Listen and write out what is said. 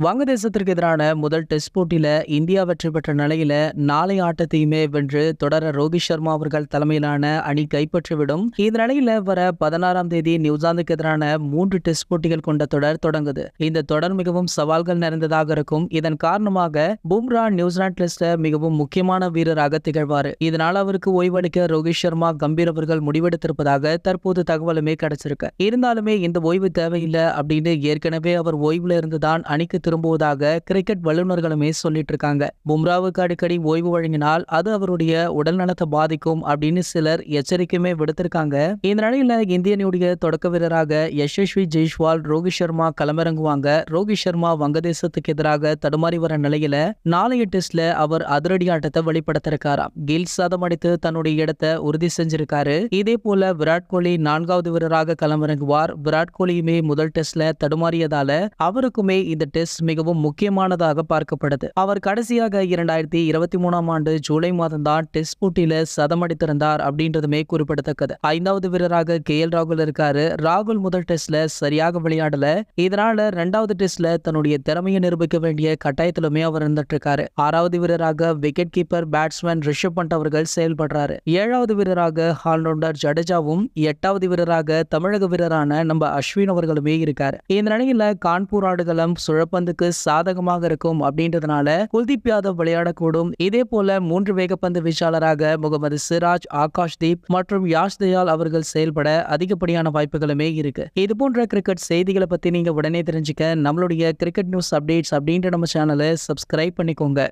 வங்கதேசத்திற்கு எதிரான முதல் டெஸ்ட் போட்டியில இந்தியா வெற்றி பெற்ற நிலையில நாளை ஆட்டத்தையுமே வென்று தொடர ரோஹித் சர்மா அவர்கள் தலைமையிலான அணி கைப்பற்றிவிடும். இந்த நிலையில வர பதினாறாம் தேதி நியூசிலாந்துக்கு எதிரான மூன்று டெஸ்ட் போட்டிகள் கொண்ட தொடர் தொடங்குது. இந்த தொடர் மிகவும் சவால்கள் நிறைந்ததாக இருக்கும். இதன் காரணமாக பும்ரா நியூசிலாந்து டெஸ்ட்ல மிகவும் முக்கியமான வீரராக திகழ்வாரு. இதனால் அவருக்கு ஓய்வளிக்க ரோஹித் சர்மா கம்பீர் அவர்கள் முடிவெடுத்திருப்பதாக தற்போது தகவலுமே கிடைச்சிருக்கு. இருந்தாலுமே இந்த ஓய்வு தேவையில்லை அப்படின்னு ஏற்கனவே அவர் ஓய்வுல இருந்துதான் அணிக்கு திரும்புவதாக கிரிக்கெட் வல்லுநர்களுமே சொல்லிட்டு இருக்காங்க பும்ராவுக்கு அடிக்கடி ஓய்வு வழங்கினால் அது அவருடைய உடல் நலத்தை பாதிக்கும் அப்படின்னு சிலர் எச்சரிக்கையுமே விடுத்திருக்காங்க. இந்த நிலையில இந்திய அணியுடைய தொடக்க வீரராக யசஸ்வி ஜெய்ஸ்வால் ரோஹித் சர்மா களமிறங்குவாங்க. ரோஹித் சர்மா வங்கதேசத்துக்கு எதிராக தடுமாறி வர நிலையில நாளைய டெஸ்ட்ல அவர் அதிரடி ஆட்டத்தை வெளிப்படுத்திருக்காராம் கில் சதம் அடித்து தன்னுடைய இடத்தை உறுதி செஞ்சிருக்காரு. இதே போல விராட் கோலி நான்காவது வீரராக களமிறங்குவார். விராட் கோலியுமே முதல் டெஸ்ட்ல தடுமாறியதால அவருக்குமே இந்த டெஸ்ட் மிகவும் முக்கியமானதாக பார்க்கப்படுது. அவர் கடைசியாக இரண்டாயிரத்தி இருபத்தி மூணாம் ஆண்டு ஜூலை மாதம் தான் டெஸ்ட் போட்டியில சதமடித்திருந்தார் அப்படின்றதுமே குறிப்பிடத்தக்கது. ஐந்தாவது வீரராக கே எல் ராகுல் இருக்காரு. ராகுல் முதல் டெஸ்ட்ல சரியாக விளையாடல. இதனால ரெண்டாவது டெஸ்ட்ல தன்னுடைய திறமையை நிரூபிக்க வேண்டிய கட்டாயத்திலுமே அவர் இருந்துட்டு இருக்காரு ஆறாவது வீரராக wicket keeper batsman Rishabh Pant அவர்கள் செயல்படுறாரு. ஏழாவது வீரராக ஆல்ரவுண்டர் ஜடேஜாவும் எட்டாவது வீரராக தமிழக வீரரான நம்ம அஸ்வின் அவர்களுமே இருக்காரு. இந்த நிலையில கான்பூர் ஆடுகளம் வேகப்பந்துக்கு சாதகமாக இருக்கும் அப்படின்றதுனால குல்தீப் யாதவ் விளையாடக்கூடும். இதே போல மூன்று வேகப்பந்து வீச்சாளராக முகமது சிராஜ் ஆகாஷ் தீப் மற்றும் யாஷ் தயால் அவர்கள் செயல்பட அதிகப்படியான வாய்ப்புகளுமே இருக்கு. இது போன்ற கிரிக்கெட் செய்திகளை பத்தி நீங்க உடனே தெரிஞ்சுக்க நம்மளுடைய கிரிக்கெட் நியூஸ் அப்டேட்ஸ் அப்படின்ற நம்ம சேனலை சப்ஸ்கிரைப் பண்ணிக்கோங்க.